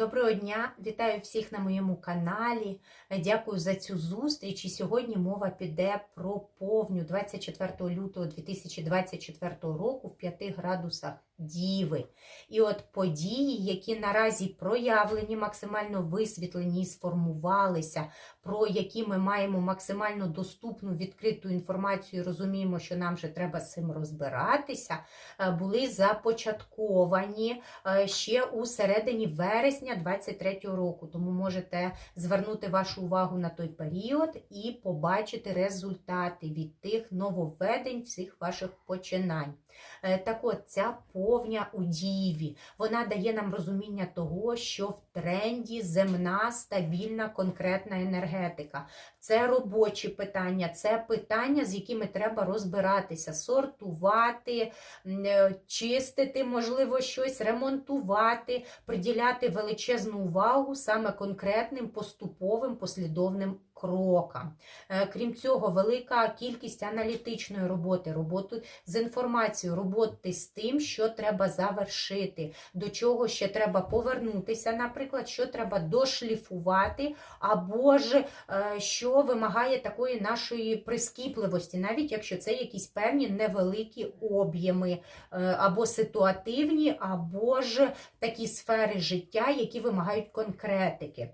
Доброго дня! Вітаю всіх на моєму каналі. Дякую за цю зустріч. І сьогодні мова піде про повню 24 лютого 2024 року в 5 градусах Діви. І от події, які наразі проявлені, максимально висвітлені і сформувалися, про які ми маємо максимально доступну відкриту інформацію, розуміємо, що нам вже треба з цим розбиратися, е, були започатковані е, ще у середині вересня 23 року. Тому можете звернути вашу увагу на той період і побачити результати від тих нововведень всіх ваших починань. Е, Так от, ця повня у діві, вона дає нам розуміння того, що в тренді земна, стабільна, конкретна енергетика. Це робочі питання, це питання, з якими треба розбиратися, сортувати, е, чистити, можливо, щось, ремонтувати, приділяти величезну увагу саме конкретним поступовим послідовним крокам. Е, Крім цього, велика кількість аналітичної роботи, роботи з інформацією, роботи з тим, що треба завершити, до чого ще треба повернутися, наприклад, що треба дошліфувати, або ж е, що вимагає такої нашої прискіпливості, навіть якщо це якісь певні невеликі об'єми, е, або ситуативні, або ж такі сфери життя, які вимагають конкретики.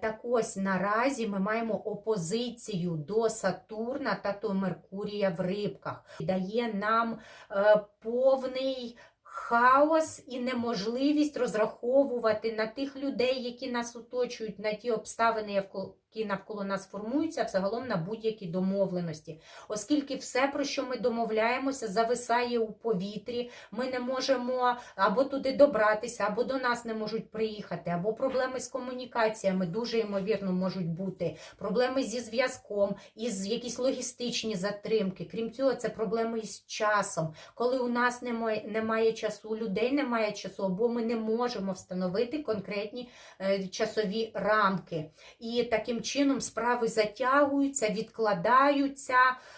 Так ось наразі ми маємо опозицію до Сатурна та до Меркурія в рибках. Дає нам е, повний хаос і неможливість розраховувати на тих людей, які нас оточують, на ті обставини, які навколо нас формуються, взагалом на будь-які домовленості. Оскільки все, про що ми домовляємося, зависає у повітрі, ми не можемо або туди добратися, або до нас не можуть приїхати, або проблеми з комунікаціями дуже ймовірно можуть бути, проблеми зі зв'язком, із якісь логістичні затримки. Крім цього, це проблеми із часом, коли у нас немає, немає часу, у людей немає часу, або ми не можемо встановити конкретні е, часові рамки. І таким чином справи затягуються, відкладаються,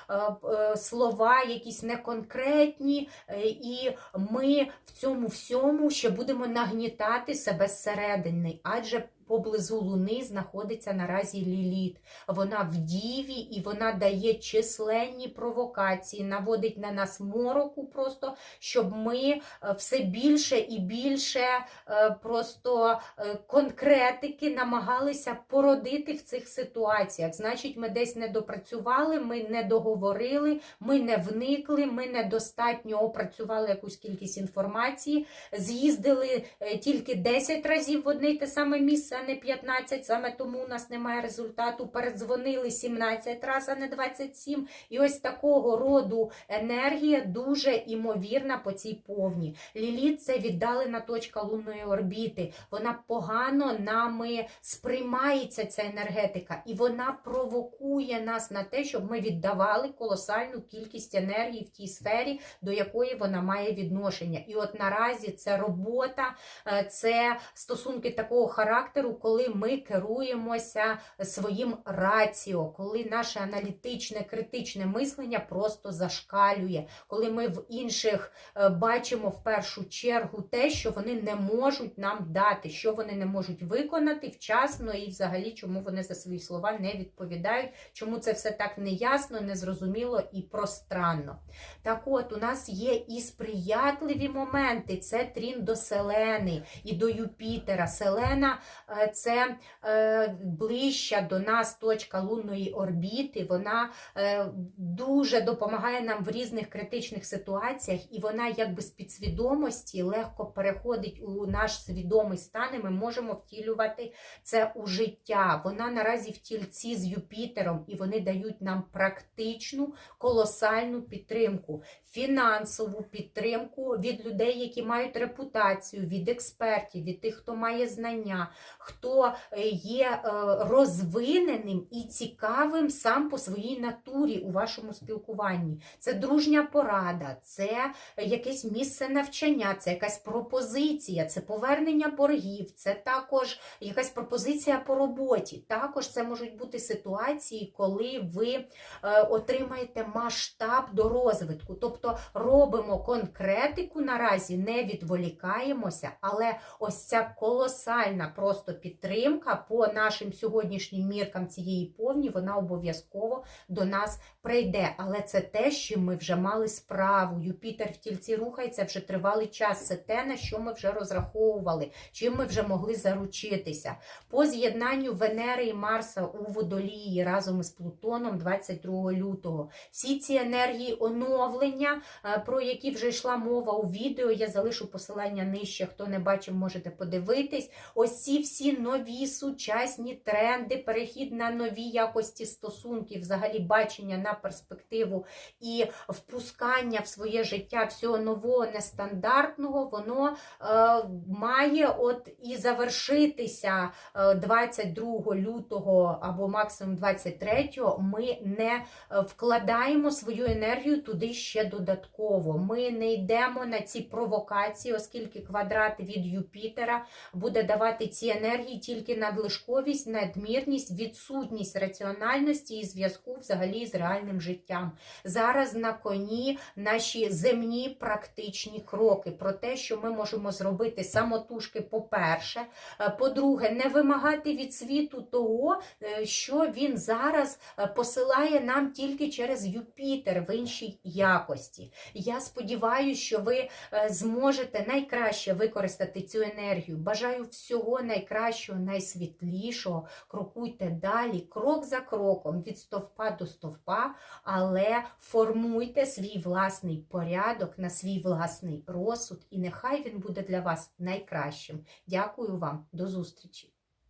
е, е, слова якісь неконкретні, е, і ми в цьому всьому ще будемо нагнітати себе зсередини, адже поблизу Луни знаходиться наразі Ліліт. Вона в діві і вона дає численні провокації, наводить на нас мороку, просто щоб ми е, все більше і більше е, просто е, конкретики намагалися породити в цих ситуаціях. Значить, ми десь не допрацювали, ми не договорили, ми не вникли, ми недостатньо опрацювали якусь кількість інформації, з'їздили тільки 10 разів в одне й те саме місце, не 15, саме тому у нас немає результату. Передзвонили 17 разів, а не 27. І ось такого роду енергія дуже імовірна по цій повні. Ліліт це віддалена точка лунної орбіти. Вона погано нами сприймається, ця енергетика, і вона провокує нас на те, щоб ми віддавали колосальну кількість енергії в тій сфері, до якої вона має відношення. І от наразі це робота, е, це стосунки такого характеру, коли ми керуємося своїм раціо, коли наше аналітичне, критичне мислення просто зашкалює, коли ми в інших е, бачимо в першу чергу те, що вони не можуть нам дати, що вони не можуть виконати вчасно і взагалі чому вони за свої слова не відповідають, чому це все так неясно, незрозуміло і пространно. Так от, у нас є і сприятливі моменти, це трін до Селени і до Юпітера. Селена е, це е, ближча до нас точка лунної орбіти. Вона е, дуже допомагає нам в різних критичних ситуаціях, і вона якби з підсвідомості легко переходить у наш свідомий стан, і ми можемо втілювати це у життя. Вона наразі в тільці з Юпітером, і вони дають нам практичну колосальну підтримку, фінансову підтримку від людей, які мають репутацію, від експертів, від тих, хто має знання. Хто е, є е, розвиненим і цікавим сам по своїй натурі у вашому спілкуванні. Це дружня порада, це якесь місце навчання, це якась пропозиція, це повернення боргів, це також якась пропозиція по роботі. Також це можуть бути ситуації, коли ви е, отримаєте масштаб до розвитку. Тобто робимо конкретику наразі, не відволікаємося, але ось ця колосальна просто підтримка по нашим сьогоднішнім міркам цієї повні, вона обов'язково до нас прийде. Але це те, чим ми вже мали справу. Юпітер в тільці рухається вже тривалий час. Це те, на що ми вже розраховували, чим ми вже могли заручитися. По з'єднанню Венери і Марса у водолії разом із Плутоном 22 лютого. Всі ці енергії оновлення, е, про які вже йшла мова у відео, я залишу посилання нижче. Хто не бачив, можете подивитись. Ось ці всі нові сучасні тренди, перехід на нові якості стосунків, взагалі бачення на перспективу і впускання в своє життя всього нового, нестандартного, воно е, має от і завершитися е, 22 лютого або максимум 23 ми не е, вкладаємо свою енергію туди ще додатково. Ми не йдемо на ці провокації, оскільки квадрат від Юпітера буде давати ці енергії тільки надлишковість, надмірність, відсутність раціональності і зв'язку взагалі з реальним життям. Зараз на коні наші земні практичні кроки про те, що ми можемо зробити самотужки, по-перше. Е, По-друге, не вимагати від світу того, е, що він зараз е, посилає нам тільки через Юпітер в іншій якості. Я сподіваюся, що ви зможете найкраще використати цю енергію. Бажаю всього найкращого, найсвітлішого. Крокуйте далі, крок за кроком, від стовпа до стовпа, але формуйте свій власний порядок на свій власний розсуд, і нехай він буде для вас найкращим. Дякую вам, до зустрічі!